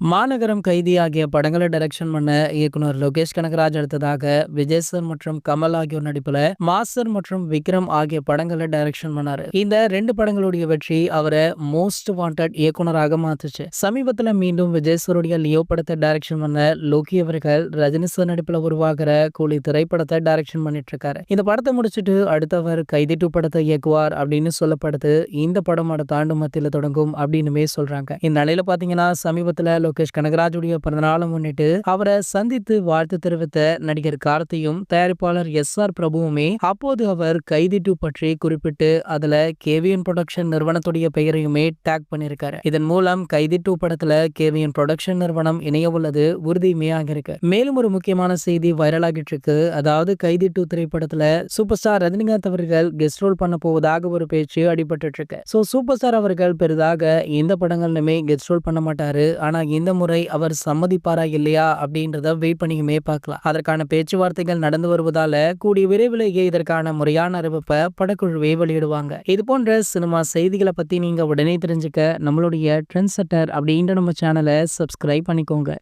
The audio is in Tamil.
மாநகரம் கைதி ஆகிய படங்களை டைரக்ஷன் பண்ண இயக்குனர் லோகேஷ் கனகராஜ் அடுத்ததாக விஜய் சார் மற்றும் கமல் ஆகியோர் நடிப்புல மாஸ்டர் மற்றும் விக்ரம் ஆகிய படங்களை டைரக்ஷன் பண்ணாரு. இந்த ரெண்டு படங்களுடைய வெற்றி அவரை மோஸ்ட் வாண்டட் இயக்குனராக மாத்துச்சு. சமீபத்துல மீண்டும் விஜய் சாருடைய லியோ படத்தை டைரக்ஷன் பண்ண லோகி அவர்கள் ரஜினி சார் நடிப்புல உருவாகிற கூலி திரைப்படத்தை டைரக்ஷன் பண்ணிட்டு இருக்காரு. இந்த படத்தை முடிச்சுட்டு அடுத்தவர் கைதி டூ படத்தை இயக்குவார் அப்படின்னு சொல்லப்படுது. இந்த படம் அடுத்த ஆண்டு மத்தியில தொடங்கும் அப்படின்னுமே சொல்றாங்க. இந்த நிலையில பாத்தீங்கன்னா சமீபத்துல லோகேஷ் கனகராஜுடைய பிறந்தநாளை முன்னிட்டு அவரை சந்தித்து வாழ்த்து தெரிவித்த நடிகர் கார்த்தியும் தயாரிப்பாளர் எஸ் ஆர் பிரபுவுமே அப்போது அவர் கைதி டூ பற்றி குறிப்பிட்டு அதுல கேவிஎன் ப்ரொடக்ஷன் நிறுவனத்துடைய பெயரையுமே டேக் பண்ணிருக்காரு இதன் மூலம் கைதி டூ படத்துல கேவிஎன் ப்ரொடக்ஷன் நிறுவனம் இணைய உள்ளது உறுதியுமே ஆகியிருக்கு மேலும் ஒரு முக்கியமான செய்தி வைரல் ஆகிட்டு இருக்கு. அதாவது கைதி டூ திரைப்படத்துல சூப்பர் ஸ்டார் ரஜினிகாந்த் அவர்கள் கெஸ்ட் ரோல் பண்ண போவதாக ஒரு பேச்சு அடிபட்டு இருக்கு. சோ சூப்பர் ஸ்டார் அவர்கள் பெரிதாக எந்த படங்கள்லுமே கெஸ்ட் ரோல் பண்ண மாட்டாரு. ஆனா இந்த முறை அவர் சம்மதிப்பாரா இல்லையா அப்படின்றத வெயிட் பண்ணியுமே பார்க்கலாம். அதற்கான பேச்சுவார்த்தைகள் நடந்து வருவதால கூடிய விரைவிலேயே இதற்கான முறையான அறிவிப்பை படக்குழுவே வெளியிடுவாங்க. இது போன்ற சினிமா செய்திகளை பத்தி நீங்க உடனே தெரிஞ்சுக்க நம்மளுடைய ட்ரெண்ட் செட்டர் அப்படின்ற நம்ம சேனலை சப்ஸ்கிரைப் பண்ணிக்கோங்க.